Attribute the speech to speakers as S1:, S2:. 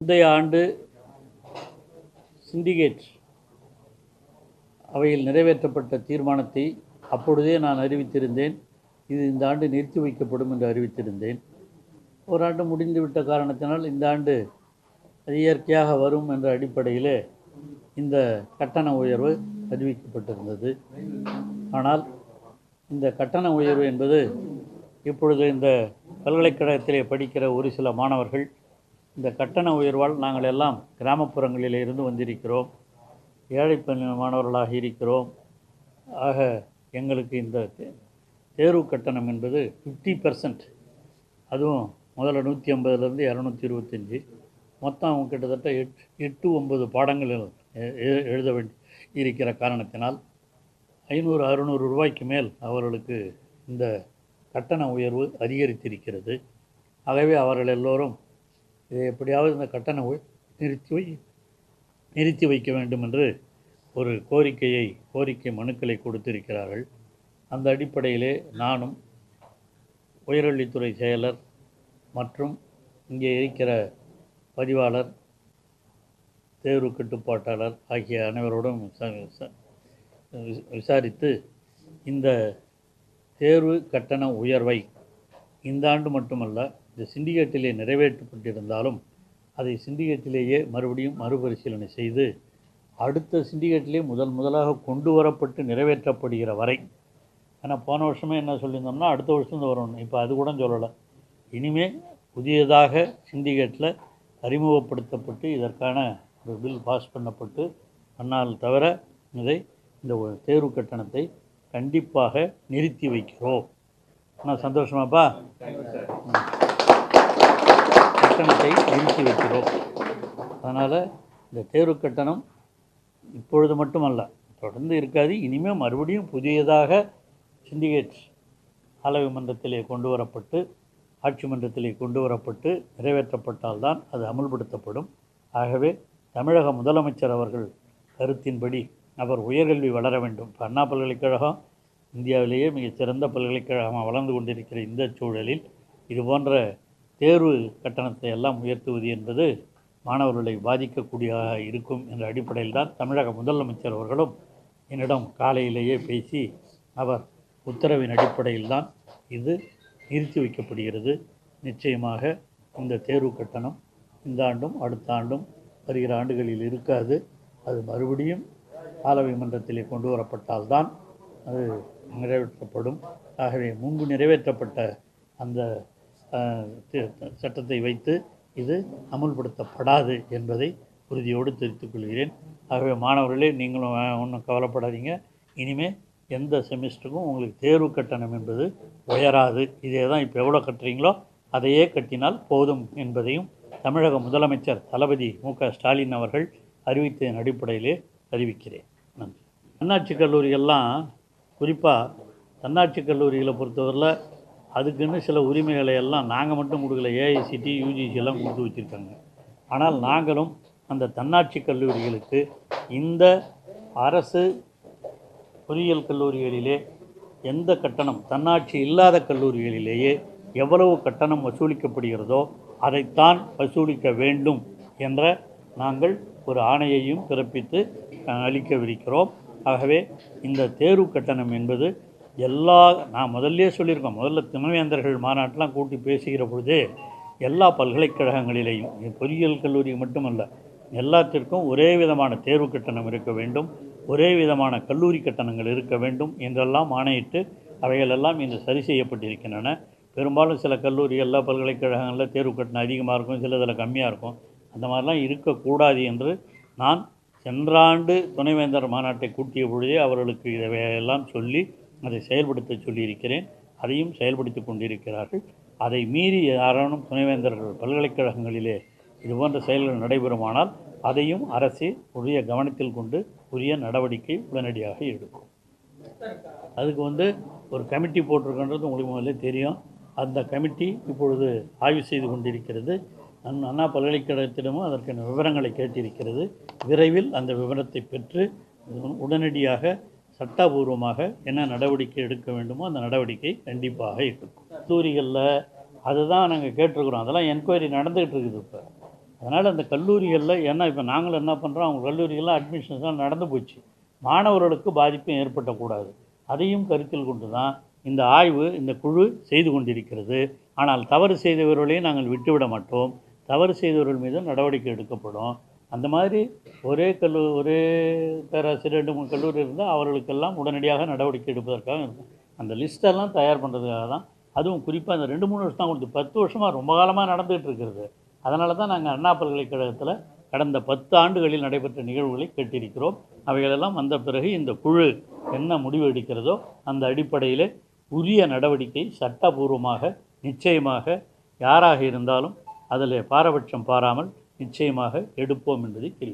S1: முந்தைய ஆண்டு சிண்டிகேட் அவையில் நிறைவேற்றப்பட்ட தீர்மானத்தை அப்பொழுதே நான் அறிவித்திருந்தேன். இது இந்த ஆண்டு நிறுத்தி வைக்கப்படும் என்று அறிவித்திருந்தேன். ஒரு ஆண்டு முடிந்துவிட்ட காரணத்தினால் இந்த ஆண்டு அது இயற்கையாக வரும் என்ற அடிப்படையிலே இந்த கட்டண உயர்வு அறிவிக்கப்பட்டிருந்தது. ஆனால் இந்த கட்டண உயர்வு என்பது இப்பொழுது இந்த பல்கலைக்கழகத்திலே படிக்கிற ஒரு சில மாணவர்கள் இந்த கட்டண உயர்வால் நாங்கள் எல்லாம் கிராமப்புறங்களில் இருந்து வந்திருக்கிறோம். ஏழை மாணவர்களாக இருக்கிறோம். ஆக எங்களுக்கு இந்த தேர்வு கட்டணம் என்பது ஃபிஃப்டி பர்சன்ட் அதுவும் முதல்ல நூற்றி ஐம்பதுலேருந்து இரநூத்தி இருபத்தஞ்சி. மொத்தம் கிட்டத்தட்ட எட் எட்டு ஒன்பது பாடங்கள் எ- எழுத வேண்டி இருக்கிற காரணத்தினால் ஐநூறு அறுநூறு ரூபாய்க்கு மேல் அவர்களுக்கு இந்த கட்டண உயர்வு அதிகரித்திருக்கிறது. ஆகவே அவர்கள் எல்லோரும் இதை எப்படியாவது இந்த கட்டண நிறுத்தி வை நிறுத்தி வைக்க வேண்டும் என்று ஒரு கோரிக்கையை கோரிக்கை மனுக்களை கொடுத்திருக்கிறார்கள். அந்த அடிப்படையிலே நானும் உயர்கல்வித்துறை செயலர் மற்றும் இங்கே இருக்கிற பதிவாளர் தேர்வு கட்டுப்பாட்டாளர் ஆகிய அனைவரோடும் விசா- விசா- விசாரித்து இந்த தேர்வு கட்டண உயர்வை இந்த ஆண்டு மட்டுமல்ல இந்த சிண்டிகேட்டிலே நிறைவேற்றப்பட்டிருந்தாலும் அதை சிண்டிகேட்டிலேயே மறுபடியும் மறுபரிசீலனை செய்து அடுத்த சிண்டிகேட்டிலே முதல் முதலாக கொண்டு வரப்பட்டு நிறைவேற்றப்படுகிற வரை ஆனால் போன வருஷமே என்ன சொல்லியிருந்தோம்னா அடுத்த வருஷம் வரணும். இப்போ அது கூட சொல்லலை. இனிமே புதியதாக சிண்டிகேட்டில் அறிமுகப்படுத்தப்பட்டு இதற்கான ஒரு பில் பாஸ் பண்ணப்பட்டு அன்னால் தவிர இதை இந்த தேர்வு கட்டணத்தை கண்டிப்பாக நிறுத்தி வைக்கிறோம். நான் சந்தோஷமாப்பா? கட்டணத்தை நிறுத்தி வைக்கிறோம் அதனால் இந்த தேர்வு கட்டணம் இப்பொழுது மட்டுமல்ல தொடர்ந்து இருக்காது. இனிமேல் மறுபடியும் புதியதாக சிண்டிகேட் ஆலய மன்றத்திலே கொண்டு வரப்பட்டு ஆட்சி மன்றத்திலே கொண்டு வரப்பட்டு நிறைவேற்றப்பட்டால்தான் அது அமல்படுத்தப்படும். ஆகவே தமிழக முதலமைச்சர் அவர்கள் கருத்தின்படி அவர் உயர்கல்வி வளர வேண்டும். இப்போ அண்ணா பல்கலைக்கழகம் இந்தியாவிலேயே மிகச்சிறந்த பல்கலைக்கழகமாக வளர்ந்து கொண்டிருக்கிற இந்த சூழலில் இது போன்ற தேர்வு கட்டணத்தை எல்லாம் உயர்த்துவது என்பது மாணவர்களை பாதிக்கக்கூடியதாக இருக்கும் என்ற அடிப்படையில் தான் தமிழக முதலமைச்சர் அவர்களும் என்னிடம் காலையிலேயே பேசி அவர் உத்தரவின் அடிப்படையில் தான் இது நிறுத்தி வைக்கப்படுகிறது. நிச்சயமாக இந்த தேர்வு கட்டணம் இந்த ஆண்டும் அடுத்த ஆண்டும் வருகிற ஆண்டுகளில் இருக்காது. அது மறுபடியும் ஆலவை கொண்டு வரப்பட்டால்தான் அது நிறைவேற்றப்படும். ஆகவே முன்பு நிறைவேற்றப்பட்ட அந்த சட்டத்தை வைத்து இது அமுல்படுத்தப்படாது என்பதை உறுதியோடு தெரிவித்துக் கொள்கிறேன். ஆகவே மாணவர்களே நீங்களும் ஒன்றும் கவலைப்படாதீங்க. இனிமேல் எந்த செமிஸ்டருக்கும் உங்களுக்கு தேர்வு கட்டணம் என்பது உயராது. இதே தான் இப்போ எவ்வளோ கட்டுறீங்களோ அதையே கட்டினால் போதும் என்பதையும் தமிழக முதலமைச்சர் தளபதி மு க ஸ்டாலின் அவர்கள் அறிவித்ததன் அடிப்படையிலே அறிவிக்கிறேன். நன்றி. தன்னாட்சி கல்லூரிகள்லாம் குறிப்பாக தன்னாட்சி கல்லூரிகளை பொறுத்தவரையில் அதுக்குன்னு சில உரிமைகளை எல்லாம் நாங்கள் மட்டும் கொடுக்கல. ஏஐசிடி யூஜிசி எல்லாம் கொடுத்து வச்சுருக்காங்க. ஆனால் நாங்களும் அந்த தன்னாட்சி கல்லூரிகளுக்கு இந்த அரசு பொறியியல் கல்லூரிகளிலே எந்த கட்டணம் தன்னாட்சி இல்லாத கல்லூரிகளிலேயே எவ்வளவு கட்டணம் வசூலிக்கப்படுகிறதோ அதைத்தான் வசூலிக்க வேண்டும் என்ற நாங்கள் ஒரு ஆணையையும் பிறப்பித்து அளிக்கவிருக்கிறோம். ஆகவே இந்த தேர்வு கட்டணம் என்பது எல்லா நான் முதல்லே சொல்லியிருக்கோம் முதல்ல துணைவேந்தர்கள் மாநாட்டெலாம் கூட்டி பேசுகிற பொழுதே எல்லா பல்கலைக்கழகங்களிலேயும் பொறியியல் கல்லூரி மட்டுமல்ல எல்லாத்திற்கும் ஒரே விதமான தேர்வு கட்டணம் இருக்க வேண்டும் ஒரே விதமான கல்லூரி கட்டணங்கள் இருக்க வேண்டும் என்றெல்லாம் ஆணையிட்டு அவைகளெல்லாம் இன்று சரி செய்யப்பட்டிருக்கின்றன. பெரும்பாலும் சில கல்லூரி எல்லா பல்கலைக்கழகங்களில் தேர்வு கட்டணம் அதிகமாக இருக்கும் சிலதில் கம்மியாக இருக்கும். அந்த மாதிரிலாம் இருக்கக்கூடாது என்று நான் சென்ற ஆண்டு துணைவேந்தர் மாநாட்டை கூட்டிய பொழுதே அவர்களுக்கு இதையெல்லாம் சொல்லி அதை செயல்படுத்த சொல்லியிருக்கிறேன். அதையும் செயல்படுத்தி கொண்டிருக்கிறார்கள். அதை மீறி யாரானும் துணைவேந்தர்கள் பல்கலைக்கழகங்களிலே இது போன்ற செயல்கள் நடைபெறுமானால் அதையும் அரசு உரிய கவனத்தில் கொண்டு உரிய நடவடிக்கை உடனடியாக எடுக்கும். அதுக்கு வந்து ஒரு கமிட்டி போட்டிருக்கின்றது உங்களுக்கு முதல்ல தெரியும். அந்த கமிட்டி இப்பொழுது ஆய்வு செய்து கொண்டிருக்கிறது. அண்ணா பல்கலைக்கழகத்திடமும் அதற்கான விவரங்களை கேட்டிருக்கிறது. விரைவில் அந்த விவரத்தை பெற்று உடனடியாக சட்டபூர்வமாக என்ன நடவடிக்கை எடுக்க வேண்டுமோ அந்த நடவடிக்கை கண்டிப்பாக எடுக்கும். கல்லூரிகளில் அதுதான் நாங்கள் கேட்டிருக்கிறோம். அதெல்லாம் என்கொயரி நடந்துகிட்டு இருக்குது இப்போ. அதனால் அந்த கல்லூரிகளில் ஏன்னா இப்போ நாங்களும் என்ன பண்ணுறோம் அவங்க கல்லூரிகள்லாம் அட்மிஷன்ஸ்லாம் நடந்து போச்சு. மாணவர்களுக்கு பாதிப்பும் ஏற்பட்டக்கூடாது. அதையும் கருத்தில் கொண்டு தான் இந்த ஆய்வு இந்த குழு செய்து கொண்டிருக்கிறது. ஆனால் தவறு செய்தவர்களையும் நாங்கள் விட்டுவிட மாட்டோம். தவறு செய்தவர்கள் மீது நடவடிக்கை எடுக்கப்படும். அந்த மாதிரி ஒரே கல்லூ ஒரே பேராசிரியர் ரெண்டு மூணு கல்லூரி இருந்தால் அவர்களுக்கெல்லாம் உடனடியாக நடவடிக்கை எடுப்பதற்காக இருக்கும். அந்த லிஸ்ட்டெல்லாம் தயார் பண்ணுறதுக்காக தான். அதுவும் குறிப்பாக இந்த ரெண்டு மூணு வருஷம் தான் கொடுத்து பத்து வருஷமாக ரொம்ப காலமாக நடந்துகிட்டு இருக்கிறது. அதனால தான் நாங்கள் அண்ணா பல்கலைக்கழகத்தில் கடந்த பத்து ஆண்டுகளில் நடைபெற்ற நிகழ்வுகளை கேட்டிருக்கிறோம். அவைகளெல்லாம் வந்த பிறகு இந்த குழு என்ன முடிவு எடுக்கிறதோ அந்த அடிப்படையில் உரிய நடவடிக்கை சட்டபூர்வமாக நிச்சயமாக யாராக இருந்தாலும் அதில் பாரபட்சம் பாராமல் நிச்சயமாக எடுப்போம் என்பதை தெரியும்